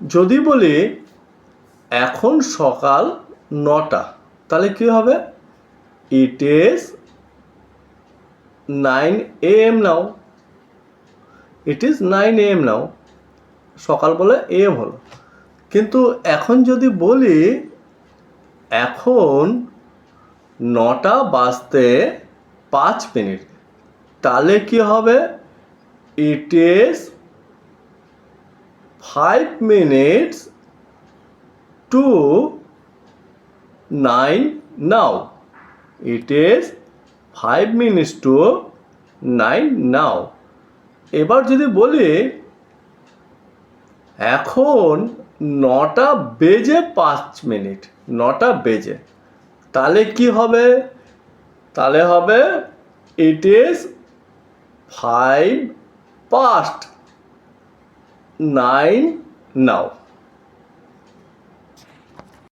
যদি বলি এখন সকাল নটা, তাহলে কি হবে? It is nine A M now it is nine A M now সকাল বলে এম হলো। কিন্তু এখন যদি বলি, এখন নটা বাজতে পাঁচ মিনিট, তাহলে কি হবে? It is five minutes to nine now it is five minutes to nine now এবার যদি বলি, এখন নটা বেজে পাঁচ মিনিট, নটা বেজে, তাহলে কি হবে? তাহলে হবে it is five past nine now